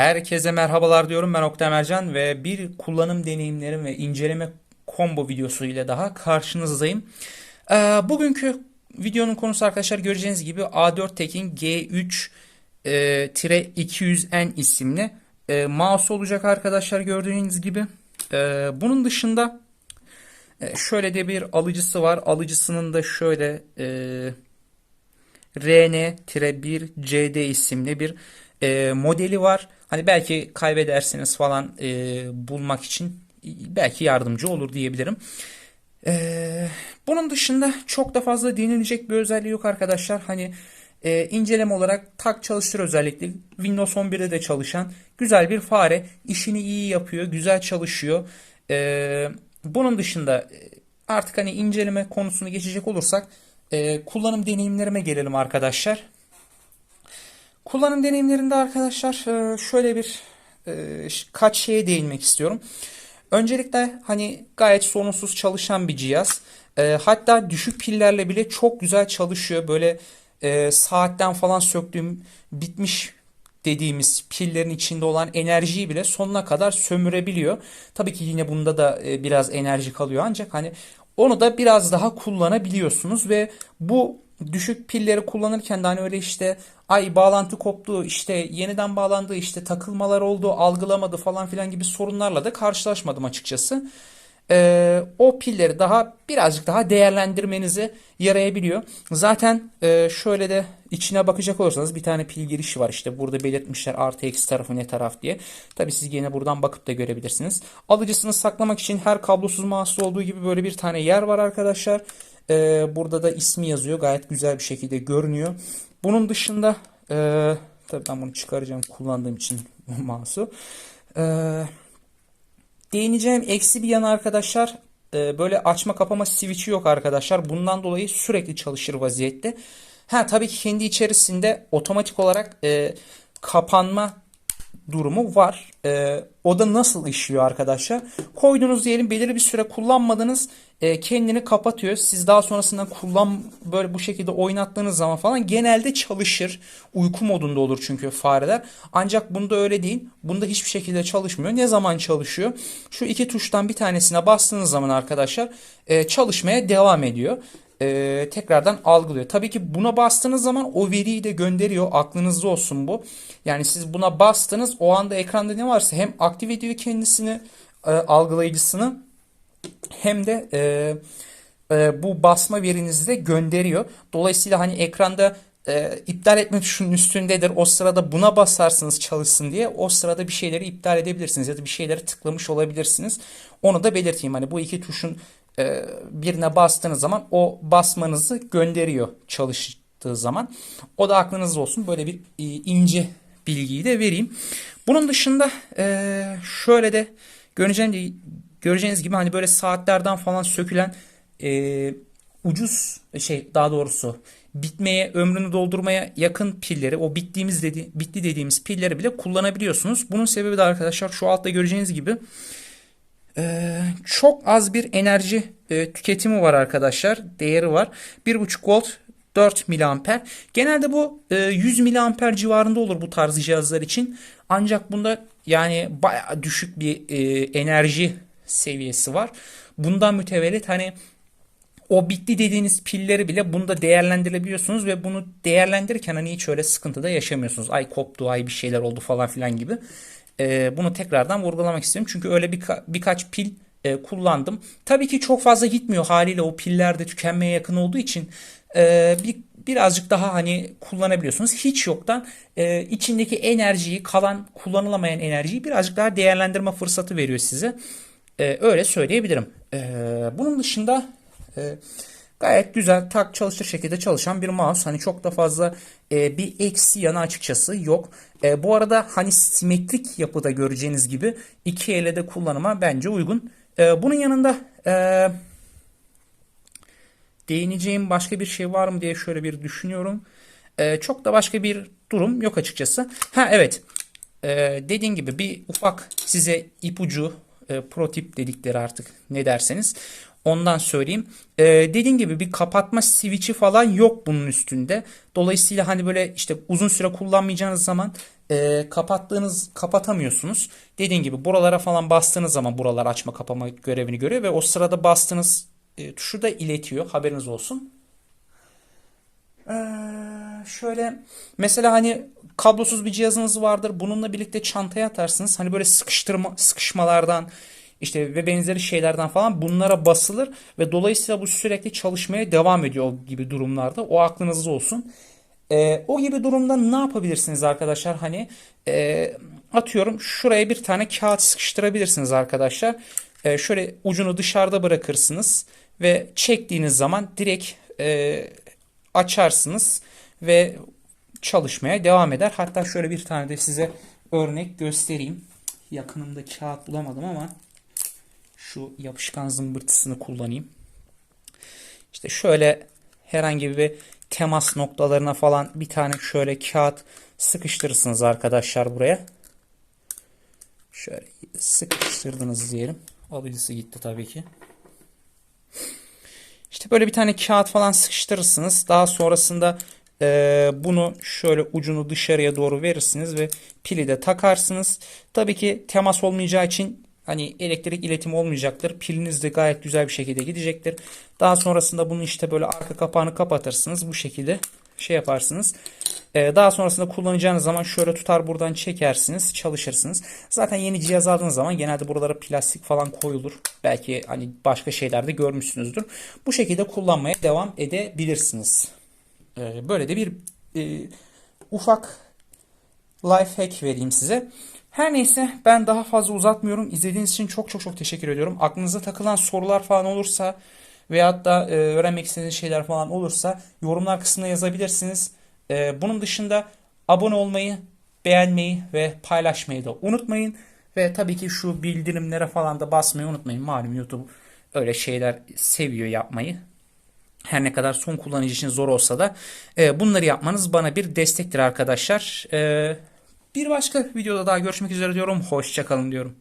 Herkese merhabalar diyorum ben Oktay Mercan ve bir kullanım deneyimlerim ve inceleme combo videosu ile daha karşınızdayım. Ee, bugünkü videonun konusu arkadaşlar göreceğiniz gibi A4 Tek'in G3-200N isimli e, mouse olacak arkadaşlar gördüğünüz gibi. Ee, bunun dışında e, şöyle de bir alıcısı var. Alıcısının da şöyle e, RN-1CD isimli bir e, modeli var. Hani belki kaybedersiniz falan e, bulmak için belki yardımcı olur diyebilirim. E, bunun dışında çok da fazla denilecek bir özelliği yok arkadaşlar. Hani e, inceleme olarak tak çalıştır özellikle Windows 11'de de çalışan güzel bir fare. işini iyi yapıyor, güzel çalışıyor. E, bunun dışında e, artık hani inceleme konusunu geçecek olursak e, kullanım deneyimlerime gelelim arkadaşlar. Kullanım deneyimlerinde arkadaşlar e, şöyle bir e, kaç şeye değinmek istiyorum. Öncelikle hani gayet sorunsuz çalışan bir cihaz. E, hatta düşük pillerle bile çok güzel çalışıyor. Böyle saatten falan söktüğüm bitmiş dediğimiz pillerin içinde olan enerjiyi bile sonuna kadar sömürebiliyor. Tabii ki yine bunda da biraz enerji kalıyor ancak hani onu da biraz daha kullanabiliyorsunuz ve bu düşük pilleri kullanırken de hani öyle işte ay bağlantı koptu işte yeniden bağlandı işte takılmalar oldu algılamadı falan filan gibi sorunlarla da karşılaşmadım açıkçası. Ee, o pilleri daha birazcık daha değerlendirmenize yarayabiliyor. Zaten e, şöyle de içine bakacak olursanız bir tane pil girişi var işte burada belirtmişler artı eksi tarafı ne taraf diye. Tabi siz yine buradan bakıp da görebilirsiniz. Alıcısını saklamak için her kablosuz mouse'da olduğu gibi böyle bir tane yer var arkadaşlar. Ee, burada da ismi yazıyor. Gayet güzel bir şekilde görünüyor. Bunun dışında e, tabii ben bunu çıkaracağım kullandığım için mouse'u. E, değineceğim eksi bir yanı arkadaşlar e, böyle açma kapama switch'i yok arkadaşlar. Bundan dolayı sürekli çalışır vaziyette. Ha tabii ki kendi içerisinde otomatik olarak e, kapanma durumu var. E, o da nasıl işliyor arkadaşlar? Koydunuz diyelim belirli bir süre kullanmadınız e, kendini kapatıyor. Siz daha sonrasında kullan böyle bu şekilde oynattığınız zaman falan genelde çalışır. Uyku modunda olur çünkü fareler. Ancak bunda öyle değil. Bunda hiçbir şekilde çalışmıyor. Ne zaman çalışıyor? Şu iki tuştan bir tanesine bastığınız zaman arkadaşlar e, çalışmaya devam ediyor e, tekrardan algılıyor. Tabii ki buna bastığınız zaman o veriyi de gönderiyor. Aklınızda olsun bu. Yani siz buna bastınız o anda ekranda ne varsa hem aktif ediyor kendisini e, algılayıcısını hem de e, e, bu basma verinizi de gönderiyor. Dolayısıyla hani ekranda e, iptal etme tuşunun üstündedir. O sırada buna basarsınız çalışsın diye. O sırada bir şeyleri iptal edebilirsiniz ya da bir şeyleri tıklamış olabilirsiniz. Onu da belirteyim. Hani bu iki tuşun birine bastığınız zaman o basmanızı gönderiyor çalıştığı zaman. O da aklınızda olsun. Böyle bir e, ince bilgiyi de vereyim. Bunun dışında e, şöyle de göreceğiniz, göreceğiniz gibi hani böyle saatlerden falan sökülen e, ucuz şey daha doğrusu bitmeye ömrünü doldurmaya yakın pilleri o bittiğimiz dedi bitti dediğimiz pilleri bile kullanabiliyorsunuz. Bunun sebebi de arkadaşlar şu altta göreceğiniz gibi çok az bir enerji e, tüketimi var arkadaşlar. Değeri var. 1.5 volt 4 miliamper. Genelde bu e, 100 miliamper civarında olur bu tarz cihazlar için. Ancak bunda yani baya düşük bir e, enerji seviyesi var. Bundan mütevellit hani o bitti dediğiniz pilleri bile bunda değerlendirebiliyorsunuz ve bunu değerlendirirken hani hiç öyle sıkıntıda yaşamıyorsunuz. Ay koptu, ay bir şeyler oldu falan filan gibi e, bunu tekrardan vurgulamak istiyorum. Çünkü öyle bir birkaç pil e, kullandım. Tabii ki çok fazla gitmiyor haliyle o piller de tükenmeye yakın olduğu için e, bir birazcık daha hani kullanabiliyorsunuz. Hiç yoktan e, içindeki enerjiyi kalan kullanılamayan enerjiyi birazcık daha değerlendirme fırsatı veriyor size. E, öyle söyleyebilirim. E, bunun dışında e, Gayet güzel tak çalışır şekilde çalışan bir mouse. Hani çok da fazla e, bir eksi yanı açıkçası yok. E, bu arada hani simetrik yapıda göreceğiniz gibi iki elle de kullanıma bence uygun. E, bunun yanında e, değineceğim başka bir şey var mı diye şöyle bir düşünüyorum. E, çok da başka bir durum yok açıkçası. Ha evet e, dediğim gibi bir ufak size ipucu e, protip dedikleri artık ne derseniz Ondan söyleyeyim. Ee, dediğim gibi bir kapatma switch'i falan yok bunun üstünde. Dolayısıyla hani böyle işte uzun süre kullanmayacağınız zaman e, kapattığınız kapatamıyorsunuz. Dediğim gibi buralara falan bastığınız zaman buralar açma kapama görevini görüyor ve o sırada bastığınız e, tuşu da iletiyor. Haberiniz olsun. Ee, şöyle mesela hani kablosuz bir cihazınız vardır. Bununla birlikte çantaya atarsınız. Hani böyle sıkıştırma sıkışmalardan işte ve benzeri şeylerden falan bunlara basılır ve dolayısıyla bu sürekli çalışmaya devam ediyor gibi durumlarda. O aklınızda olsun. Ee, o gibi durumda ne yapabilirsiniz arkadaşlar? Hani e, atıyorum şuraya bir tane kağıt sıkıştırabilirsiniz arkadaşlar. Ee, şöyle ucunu dışarıda bırakırsınız ve çektiğiniz zaman direkt e, açarsınız ve çalışmaya devam eder. Hatta şöyle bir tane de size örnek göstereyim. Yakınımda kağıt bulamadım ama şu yapışkan zımbırtısını kullanayım. İşte şöyle herhangi bir temas noktalarına falan bir tane şöyle kağıt sıkıştırırsınız arkadaşlar buraya. Şöyle sıkıştırdınız diyelim. Alıcısı gitti tabii ki. İşte böyle bir tane kağıt falan sıkıştırırsınız. Daha sonrasında e, bunu şöyle ucunu dışarıya doğru verirsiniz ve pili de takarsınız. Tabii ki temas olmayacağı için hani elektrik iletimi olmayacaktır. Piliniz de gayet güzel bir şekilde gidecektir. Daha sonrasında bunu işte böyle arka kapağını kapatırsınız. Bu şekilde şey yaparsınız. Ee, daha sonrasında kullanacağınız zaman şöyle tutar buradan çekersiniz, çalışırsınız. Zaten yeni cihaz aldığınız zaman genelde buralara plastik falan koyulur. Belki hani başka şeylerde görmüşsünüzdür. Bu şekilde kullanmaya devam edebilirsiniz. Ee, böyle de bir e, ufak life hack vereyim size. Her neyse ben daha fazla uzatmıyorum. İzlediğiniz için çok çok çok teşekkür ediyorum. Aklınıza takılan sorular falan olursa veyahut da e, öğrenmek istediğiniz şeyler falan olursa yorumlar kısmına yazabilirsiniz. E, bunun dışında abone olmayı, beğenmeyi ve paylaşmayı da unutmayın. Ve tabii ki şu bildirimlere falan da basmayı unutmayın. Malum YouTube öyle şeyler seviyor yapmayı. Her ne kadar son kullanıcı için zor olsa da e, bunları yapmanız bana bir destektir arkadaşlar. E, bir başka videoda daha görüşmek üzere diyorum. Hoşçakalın diyorum.